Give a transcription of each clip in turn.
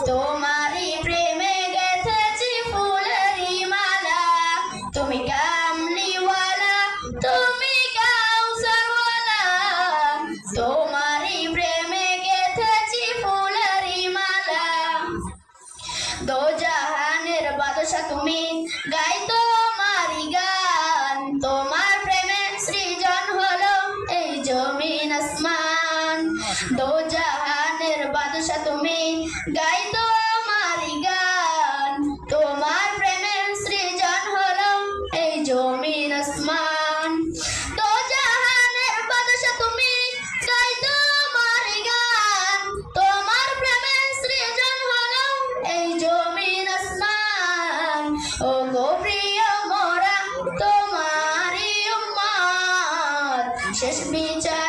তোমারই প্রেমে গেথেছি ফুলেরই মালা। তুমি কামলিওয়ালা, তুমি কাউসারওয়ালা। তোমারই প্রেমে গেথেছি ফুলেরই মালা। দো জাহানের বাদশা তুমি, গাই তোমারি গান। তোমার প্রেমে সৃজন হলো এই জমিন আসমান। দো জাহানের বাদশা তুমি গাই তোমারি গান। তোমার প্রেমে সৃজন হলো এই জমিন আসমান। দো জাহানের বাদশা তুমি গাই তোমারি গান। তোমার প্রেমে সৃজন হলো এই জমিন আসমান। ও গো প্রিয় মোরা, তোমারই শেষ বিচারে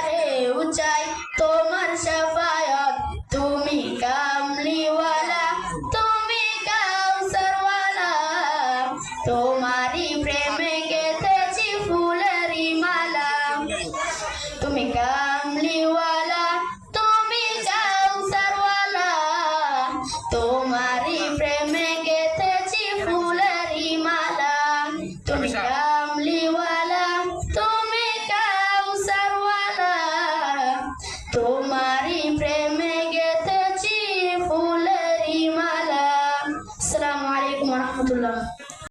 তোমারই প্রেমে গেথেছি ফুলেরই মালা। তুমি কামলিওয়ালা